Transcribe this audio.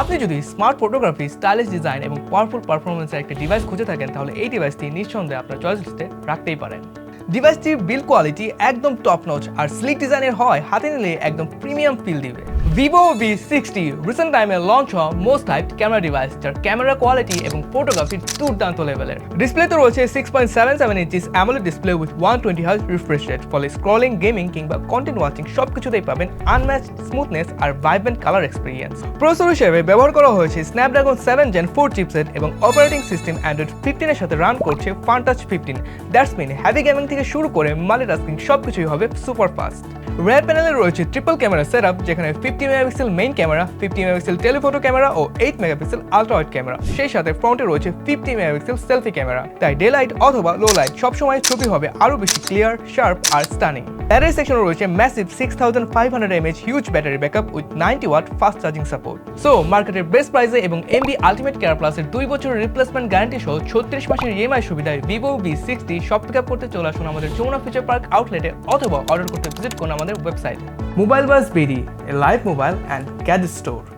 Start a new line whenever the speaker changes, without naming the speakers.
আপনি যদি smart photography stylish design এবং পাওয়ারফুল পারফরমেন্সের একটি ডিভাইস খুঁজে থাকেন, তাহলে এই ডিভাইসটি নিঃসন্দেহে আপনার চয়েস লিস্টে রাখতেই পারেন। ডিভাইসটির বিল কোয়ালিটি একদম টপ নচ আর স্লিক ডিজাইনের হয়, হাতে নিলে একদম প্রিমিয়াম ফিল দিবে। ভিভো ভি সিক্সটি রিসেন্ট টাইমে লঞ্চ হওয়া মোস্ট হাইপ ক্যামেরা ডিভাইস যার ক্যামেরা কোয়ালিটি এবং ফটোগ্রাফি দুর্দান্ত লেভেলের ডিসপ্লেতে রয়েছে six point seven seven inches AMOLED display with one twenty hertz refresh rate ফলে স্ক্রলিং গেমিং কিংবা কন্টেন্ট ওয়াচিং সব কিছুতেই পাবেন আনম্যাচ স্মুথনেস আর ভাইব্রেন্ট কালার এক্সপিরিয়েন্স প্রসেসর হিসেবে ব্যবহার করা হয়েছে Snapdragon seven gen four chipset এবং অপারেটিং সিস্টেম অ্যান্ড্রয়েড ফিফটিনের সাথে রান করছে Funtouch fifteen that's mean heavy gaming থেকে শুরু করে মাল্টিটাস্কিং সব কিছুই হবে সুপার ফাস্ট রেয়ার প্যানেলে রয়েছে ট্রিপল ক্যামেরা সেটআপ যেখানে fifty megapixel main camera fifty megapixel telephoto camera ও এইট মেগাপিক্সেল আলট্রা ক্যামেরা সেই সাথে ফ্রন্টে রয়েছে ফিফটি মেগাপিক্সেল সেলফি ক্যামেরা তাই ডে লাইট অথবা লো লাইট সবসময় ছবি হবে আরও বেশি ক্লিয়ার শার্প আর স্টানিং ব্যাটারি সেকশনে রয়েছে massive six thousand five hundred mAh huge battery backup with ninety watt fast charging support so মার্কেটের বেস্ট প্রাইসে এবং এমবি আলটিমেট কেয়ার প্লাসের দুই বছরের রিপ্লেসমেন্ট গ্যারান্টি সহ ছত্রিশ মাসের ইএমআই সুবিধায় ভিভো ভি সিক্সটি সব পিক আপ করতে চলে আসুন আমাদের যমুনা ফিচার পার্ক আউটলেটে অথবা অর্ডার করতে ভিজিট করুন আমাদের ওয়েবসাইট মোবাইল বাস বেরি এ লাইভ মোবাইল অ্যান্ড ক্যাড স্টোর